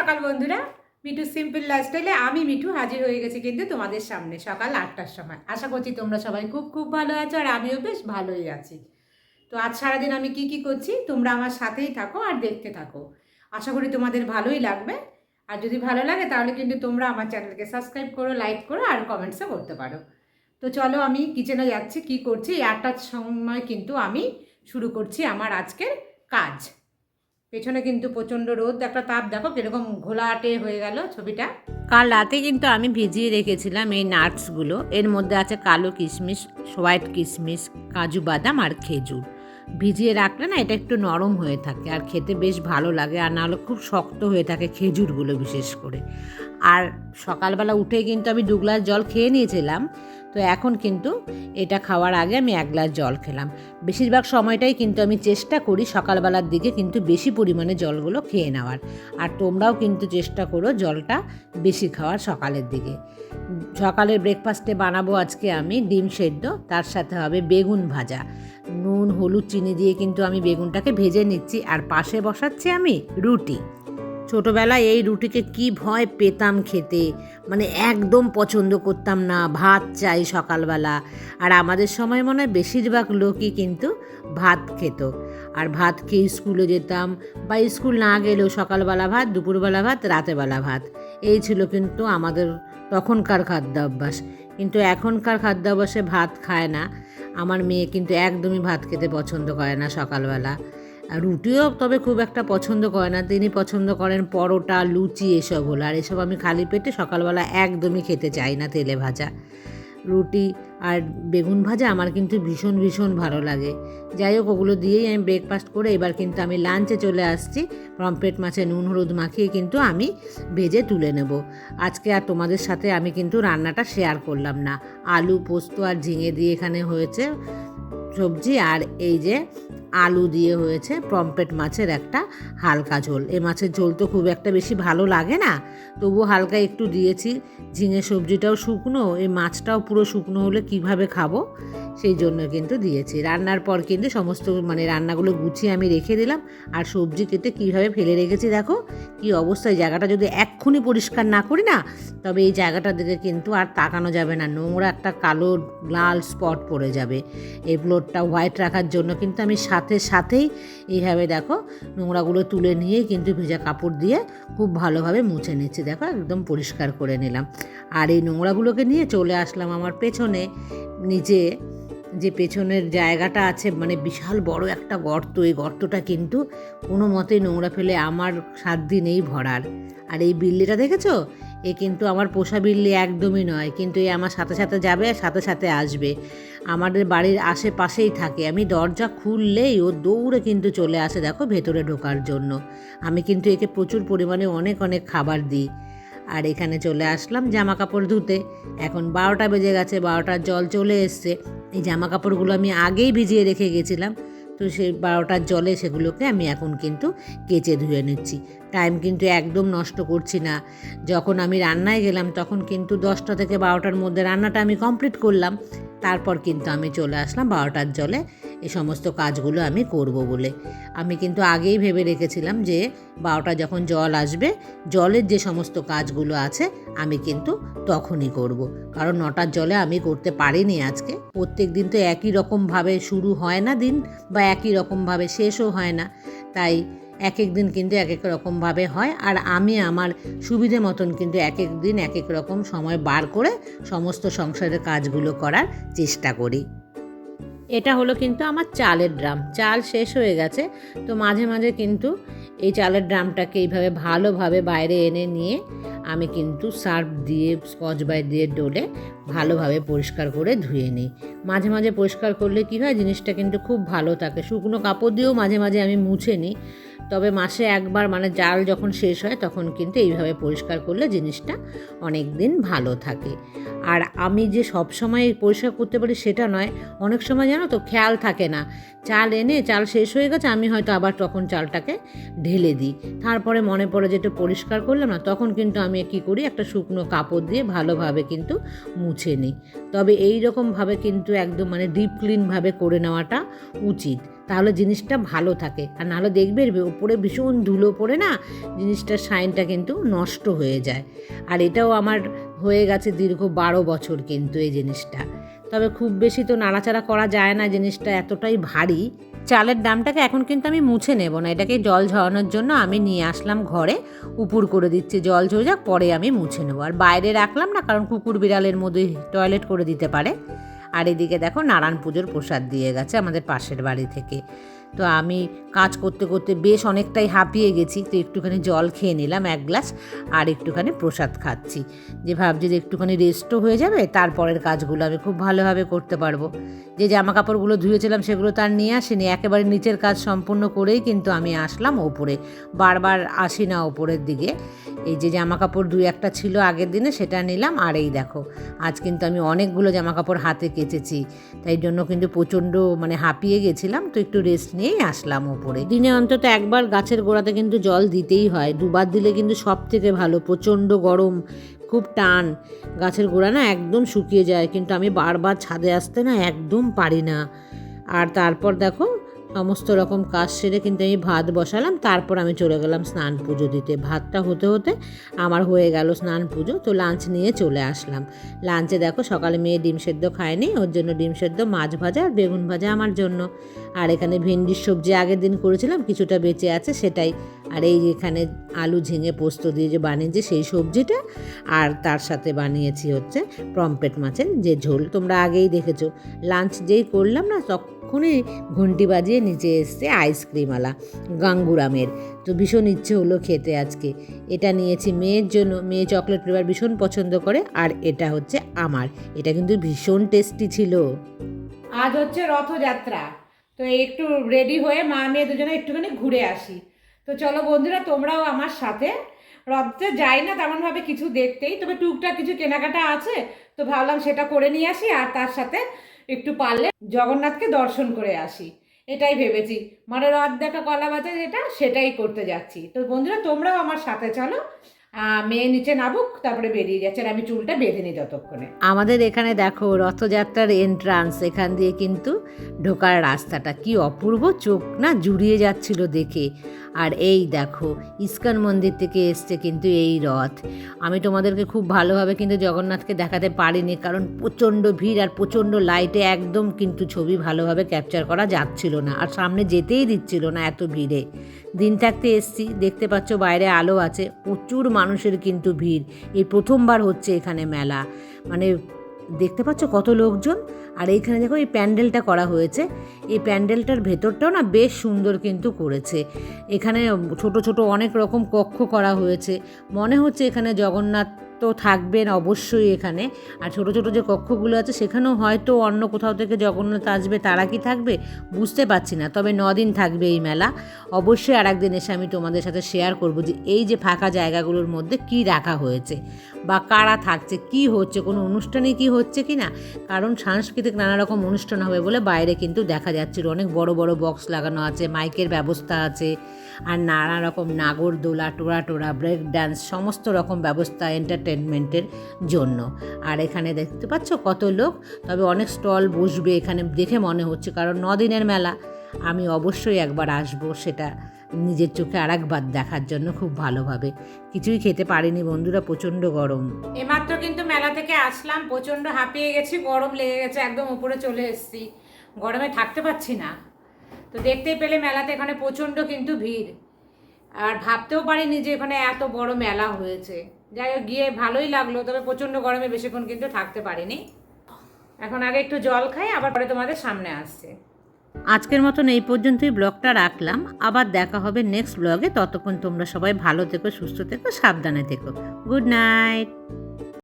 সকাল বন্ধুরা। মিঠু সিম্পল লাইফস্টাইলে আমি মিঠু হাজির হয়ে গেছি কিন্তু তোমাদের সামনে সকাল আটটার সময়। আশা করছি তোমরা সবাই খুব খুব ভালো আছো আর আমিও বেশ ভালোই আছি। তো আজ সারাদিন আমি কি কি করছি তোমরা আমার সাথেই থাকো আর দেখতে থাকো। আশা করি তোমাদের ভালোই লাগবে। আর যদি ভালো লাগে তাহলে কিন্তু তোমরা আমার চ্যানেলকে সাবস্ক্রাইব করো লাইক করো আর কমেন্টসও করতে পারো। তো চলো আমি কিচেনে যাচ্ছি, কি করছি? এই আটটার সময় কিন্তু আমি শুরু করছি আমার আজকের কাজ। পেছনে কিন্তু প্রচণ্ড রোদ, একটা তাপ। দেখো কীরকম ঘোলাটে হয়ে গেল ছবিটা। কাল রাতে কিন্তু আমি ভিজিয়ে রেখেছিলাম এই নাটসগুলো। এর মধ্যে আছে কালো কিশমিশ, হোয়াইট কিশমিশ, কাজু বাদাম আর খেজুর। ভিজিয়ে রাখলে না এটা একটু নরম হয়ে থাকে আর খেতে বেশ ভালো লাগে আর নাহলে খুব শক্ত হয়ে থাকে খেজুরগুলো বিশেষ করে। আর সকালবেলা উঠে কিন্তু আমি দু গ্লাস জল খেয়ে নিয়েছিলাম, তো এখন কিন্তু এটা খাওয়ার আগে আমি এক গ্লাস জল খেলাম। বেশিরভাগ সময়টাই কিন্তু আমি চেষ্টা করি সকালবেলার দিকে কিন্তু বেশি পরিমাণে জলগুলো খেয়ে নেওয়ার। আর তোমরাও কিন্তু চেষ্টা করো জলটা বেশি খাওয়ার সকালের দিকে। সকালের ব্রেকফাস্টে বানাবো আজকে আমি ডিম সেদ্ধ, তার সাথে হবে বেগুন ভাজা। নুন, হলুদ, চিনি দিয়ে কিন্তু আমি বেগুনটাকে ভেজে নিচ্ছি আর পাশে বসাচ্ছি আমি রুটি। ছোটোবেলায় এই রুটিকে কি ভয় পেতাম খেতে। মানে একদম পছন্দ করতাম না, ভাত চাই সকালবেলা। আর আমাদের সময় মনে হয় বেশিরভাগ লোকই কিন্তু ভাত খেত। আর ভাত খেয়ে স্কুলে যেতাম বা স্কুল না গেলেও সকালবেলা ভাত, দুপুরবেলা ভাত, রাতেবেলা ভাত। এই ছিল কিন্তু আমাদের তখনকার খাদ্যাভ্যাস। কিন্তু এখনকার খাদ্যাভ্যাসে ভাত খায় না। আমার মেয়ে কিন্তু একদমই ভাত খেতে পছন্দ করে না সকালবেলা। আর রুটিও তবে খুব একটা পছন্দ করে না। তিনি পছন্দ করেন পরোটা, লুচি এসব হলো। আর এসব আমি খালি পেটে সকালবেলা একদমই খেতে চাই না তেলে ভাজা। রুটি আর বেগুন ভাজা আমার কিন্তু ভীষণ ভীষণ ভালো লাগে। যাই হোক, ওগুলো দিয়েই আমি ব্রেকফাস্ট করে এবার কিন্তু আমি লাঞ্চে চলে আসছি। পম্পলেট মাছে নুন, হলুদ মাখিয়ে কিন্তু আমি ভেজে তুলে নেব। আজকে আর তোমাদের সাথে আমি কিন্তু রান্নাটা শেয়ার করলাম না। আলু পোস্ত আর ঝিঙে দিয়ে এখানে হয়েছে সবজি আর এই যে আলু দিয়ে হয়েছে পম্পেট মাছের একটা হালকা ঝোল। এ মাছের ঝোল তো খুব একটা বেশি ভালো লাগে না তবু হালকা একটু দিয়েছি। ঝিঙে সবজিটাও শুকনো এই মাছটাও পুরো শুকনো হলে কীভাবে খাব? সেই জন্য কিন্তু দিয়েছি। রান্নার পর কিন্তু সমস্ত মানে রান্নাগুলো গুছিয়ে আমি রেখে দিলাম। আর সবজি কেটে কীভাবে ফেলে রেখেছি দেখো, কি অবস্থায় জায়গাটা যদি এক্ষুনি পরিষ্কার না করি না, তবে এই জায়গাটার দিকে কিন্তু আর তাকানো যাবে না। নোংরা একটা কালো লাল স্পট পড়ে যাবে। এই ফ্লোরটা হোয়াইট রাখার জন্য কিন্তু আমি সাথে সাথেই এইভাবে দেখো নোংরাগুলো তুলে নিয়ে কিন্তু ভেজা কাপড় দিয়ে খুব ভালোভাবে মুছে নিচ্ছি। দেখো একদম পরিষ্কার করে নিলাম। আর এই নোংরাগুলোকে নিয়ে চলে আসলাম আমার পেছনে, নিচে যে পেছনের জায়গাটা আছে মানে বিশাল বড় একটা গর্ত, এই গর্তটা কিন্তু কোনো মতেই নোংরা ফেলে আমার সাত দিনেই ভরার। আর এই বিল্লিটা দেখেছ? এ কিন্তু আমার পোষা বিল্লি একদমই নয়, কিন্তু এ আমার সাথে সাথে যাবে আর সাথে সাথে আসবে। আমাদের বাড়ির আশেপাশেই থাকে। আমি দরজা খুললেই ও দৌড়ে কিন্তু চলে আসে দেখো ভেতরে ঢোকার জন্য। আমি কিন্তু একে প্রচুর পরিমাণে অনেক অনেক খাবার দিই। আর এখানে চলে আসলাম জামা কাপড় ধুতে। এখন বারোটা বেজে গেছে, বারোটার জল চলে এসছে। এই জামা কাপড়গুলো আমি আগেই ভিজিয়ে রেখে গেছিলাম, তো সে বারোটার জলে সেগুলোকে আমি এখন কিন্তু কেচে ধুয়ে নিচ্ছি। টাইম কিন্তু একদম নষ্ট করছি না। যখন আমি রান্নায় গেলাম, তখন কিন্তু দশটা থেকে বারোটার মধ্যে রান্নাটা আমি কমপ্লিট করলাম। তারপর কিন্তু আমি চলে আসলাম বারোটার জলে এই সমস্ত কাজগুলো আমি করব বলে। আমি কিন্তু আগেই ভেবে রেখেছিলাম যে বারোটা যখন জল আসবে, জলের যে সমস্ত কাজগুলো আছে, আমি কিন্তু তখনই করব। কারণ নটার জলে আমি করতে পারিনি আজকে। প্রত্যেক দিন তো একই রকমভাবে শুরু হয় না দিন বা একই রকমভাবে শেষও হয় না। তাই এক এক দিন কিন্তু এক এক রকমভাবে হয় আর আমি আমার সুবিধে মতন কিন্তু এক এক দিন এক এক রকম সময় বার করে সমস্ত সংসারের কাজগুলো করার চেষ্টা করি। এটা হলো কিন্তু আমার চালের ড্রাম। চাল শেষ হয়ে গেছে। তো মাঝে মাঝে কিন্তু এই চালের ড্রামটাকে এইভাবে ভালোভাবে বাইরে এনে নিয়ে আমি কিন্তু সার্ফ দিয়ে, স্কচ বাই দিয়ে ডোলে ভালোভাবে পরিষ্কার করে ধুয়ে নিই। মাঝে মাঝে পরিষ্কার করলে কী হয়? জিনিসটা কিন্তু খুব ভালো থাকে। শুকনো কাপড় দিয়েও মাঝে মাঝে আমি মুছে নিই। তবে মাসে একবার মানে জাল যখন শেষ হয়, তখন কিন্তু এইভাবে পরিষ্কার করলে জিনিসটা অনেক দিন ভালো থাকে। আর আমি যে সব সময় পরিষ্কার করতে পারি সেটা নয়, অনেক সময় জানো তো খেয়াল থাকে না। চাল এনে চাল শেষ হয়ে গেছে, আমি হয়তো আবার তখন চালটাকে ঢেলে দিই। তারপরে মনে পড়ে যেটা পরিষ্কার করলাম না, তখন কিন্তু আমি কী করি, একটা শুকনো কাপড় দিয়ে ভালোভাবে কিন্তু মুছে নিই। তবে এই রকমভাবে কিন্তু একদম মানে ডিপ ক্লিনভাবে করে নেওয়াটা উচিত। তাহলে জিনিসটা ভালো থাকে। আর নাহলে দেখবে উপরে ভীষণ ধুলো পড়ে না, জিনিসটার শাইনটা কিন্তু নষ্ট হয়ে যায়। আর এটাও আমার হয়ে গেছে দীর্ঘ বারো বছর কিন্তু এই জিনিসটা। তবে খুব বেশি তো নাড়াচাড়া করা যায় না জিনিসটা এতটাই ভারী। চালের দামটাকে এখন কিন্তু আমি মুছে নেব না, এটাকে জল ঝরানোর জন্য আমি নিয়ে আসলাম ঘরে উপুর করে দিচ্ছি, জল ঝরে যাক, পরে আমি মুছে নেব। আর বাইরে রাখলাম না, কারণ কুকুর বিড়ালের মধ্যে টয়লেট করে দিতে পারে। আর এদিকে দেখো নারায়ণ পুজোর প্রসাদ দিয়ে গেছে আমাদের পাশের বাড়ি থেকে। তো আমি কাজ করতে করতে বেশ অনেকটাই হাঁপিয়ে গেছি। তো একটুখানি জল খেয়ে নিলাম এক গ্লাস আর একটুখানি প্রসাদ খাচ্ছি। যে ভাবছি যে একটুখানি রেস্টও হয়ে যাবে, তারপরের কাজগুলো আমি খুব ভালোভাবে করতে পারব। যে জামা কাপড়গুলো ধুয়েছিলাম সেগুলো তার নিয়ে আসিনি, একেবারে নিচের কাজ সম্পূর্ণ করেই কিন্তু আমি আসলাম ওপরে। বারবার আসি না ওপরের দিকে। এই যে জামা কাপড় দুই একটা ছিল আগের দিনে সেটা নিলাম আর এই দেখো, আজ কিন্তু আমি অনেকগুলো জামা কাপড় হাতে কেচেছি। তাই জন্য কিন্তু প্রচণ্ড মানে হাঁপিয়ে গেছিলাম। তো একটু রেস্ট নিয়েই আসলাম ওপরে দিনে অন্তত একবার গাছের গোড়াতে কিন্তু জল দিতেই হয়। দুবার দিলে কিন্তু সব থেকে ভালো। প্রচণ্ড গরম, খুব টান। গাছের গোড়া না একদম শুকিয়ে যায়। কিন্তু আমি বারবার ছাদে আসতে না একদম পারি না। আর তারপর দেখো সমস্ত রকম কাজ সেরে কিন্তু আমি ভাত বসালাম, তারপর আমি চলে গেলাম স্নান পুজো দিতে। ভাতটা হতে হতে আমার হয়ে গেল স্নান পুজো, তো লাঞ্চ নিয়ে চলে আসলাম। লাঞ্চে দেখো সকালে মেয়ে ডিম সেদ্ধ খায়নি, ওর জন্য ডিম সেদ্ধ, মাছ ভাজা আর বেগুন ভাজা আমার জন্য। আর এখানে ভেন্ডির সবজি আগের দিন করেছিলাম, কিছুটা বেঁচে আছে সেটাই। আর এই এখানে আলু ঝিঙে পোস্ত দিয়ে যে বানিয়েছি সেই সবজিটা, আর তার সাথে বানিয়েছি হচ্ছে প্রম্পেট মাছের যে ঝোল, তোমরা আগেই দেখেছ। লাঞ্চ যেই করলাম না তখনই ঘন্টি বাজিয়ে নিচে এসছে আইসক্রিমওয়ালা, গাঙ্গুরামের। তো ভীষণ ইচ্ছে হলো খেতে আজকে। এটা নিয়েছি মেয়ের জন্য, মেয়ে চকলেট ফ্লেভার ভীষণ পছন্দ করে, আর এটা হচ্ছে আমার। এটা কিন্তু ভীষণ টেস্টি ছিল। আজ হচ্ছে রথযাত্রা। তো একটু রেডি হয়ে মা মেয়ে দুজনে একটুখানি ঘুরে আসি। তো চলো বন্ধুরা, তোমরাও আমার সাথে। রথে যাই না তেমনভাবে কিছু দেখতেই, তবে টুকটাক কিছু কেনাকাটা আছে, তো ভাবলাম সেটা করে নিয়ে আসি, আর তার সাথে একটু পারলে জগন্নাথকে দর্শন করে আসি। এটাই ভেবেছি। মানে রথ দেখা কলা বাজার যেটা, সেটাই করতে যাচ্ছি। তো বন্ধুরা, তোমরাও আমার সাথে চলো। মেয়ে নিচে নাবুক তারপরে বেরিয়ে যাচ্ছে, আর আমি চুলটা বেঁধে নিই ততক্ষণে। আমাদের এখানে দেখো, রথযাত্রার এন্ট্রান্স এখান দিয়ে কিন্তু ঢোকার রাস্তাটা। কি অপূর্ব, চোখ না জুড়িয়ে যাচ্ছিল দেখে। আর এই দেখো, ইস্কন মন্দির থেকে এসছে কিন্তু এই রথ। আমি তোমাদেরকে খুব ভালোভাবে কিন্তু জগন্নাথকে দেখাতে পারিনি, কারণ প্রচণ্ড ভিড় আর প্রচণ্ড লাইটে একদম কিন্তু ছবি ভালোভাবে ক্যাপচার করা যাচ্ছিল না। আর সামনে যেতেই দিচ্ছিল না এত ভিড়ে। দিন থাকতে এসছি, দেখতে পাচ্ছ বাইরে আলো আছে, প্রচুর মানুষের কিন্তু ভিড়। এই প্রথমবার হচ্ছে এখানে মেলা। মানে দেখতে পাচ্ছ কত লোকজন? আর এইখানে দেখো এই প্যান্ডেলটা করা হয়েছে। এই প্যান্ডেলটার ভেতরটাও না বেশ সুন্দর কিন্তু করেছে। এখানে ছোট ছোট অনেক রকম কক্ষ করা হয়েছে। মনে হচ্ছে এখানে জগন্নাথ তো থাকবেন অবশ্যই এখানে। আর ছোট ছোট যে কক্ষগুলো আছে, সেখানেও হয়তো অন্য কোথাও থেকে জগন্নাথ আসবে, তারা কি থাকবে? বুঝতে পারছি না। তবে দিন থাকবে এই মেলা। অবশ্যই আর একদিন এসে আমি তোমাদের সাথে শেয়ার করব যে এই যে ফাঁকা জায়গাগুলোর মধ্যে কি রাখা হয়েছে বা কারা থাকছে, কি হচ্ছে, কোনো অনুষ্ঠানে কি হচ্ছে কি না কারণ সাংস্কৃতিক নানা রকম অনুষ্ঠান হবে বলে বাইরে কিন্তু দেখা যাচ্ছিল অনেক বড় বড় বক্স লাগানো আছে, মাইকের ব্যবস্থা আছে, আর নানা রকম নাগরদোলা টোরা টোরা ব্রেক ডান্স সমস্ত রকম ব্যবস্থা এন্টারটেনমেন্টের জন্য। আর এখানে দেখতে পাচ্ছ কত লোক, তবে অনেক স্টল বসবে এখানে দেখে মনে হচ্ছে, কারণ দিনের মেলা। আমি অবশ্যই একবার আসব সেটা নিজের চোখে আর একবার দেখার জন্য খুব ভালোভাবে। কিছুই খেতে পারিনি বন্ধুরা, প্রচণ্ড গরম। এমাত্র কিন্তু মেলা থেকে আসলাম, প্রচণ্ড হাঁপিয়ে গেছি, গরম লেগে গেছে, একদম উপরে চলে এসেছি। গরমে থাকতে পারছি না। তো দেখতেই পেলে মেলাতে এখানে প্রচণ্ড কিন্তু ভিড়। আর ভাবতেও পারিনি যে এখানে এত বড় মেলা হয়েছে। যাই হোক, গিয়ে ভালোই লাগল, তবে প্রচণ্ড গরমে বেশিক্ষণ কিন্তু থাকতে পারিনি। এখন আগে একটু জল খাই, আবার পরে তোমাদের সামনে আসছে। আজকের মতন এই পর্যন্তই ব্লগটা রাখলাম। আবার দেখা হবে নেক্সট ব্লগে। ততক্ষণ তোমরা সবাই ভালো থেকো, সুস্থ থেকো, সাবধানে থেকো। Good night.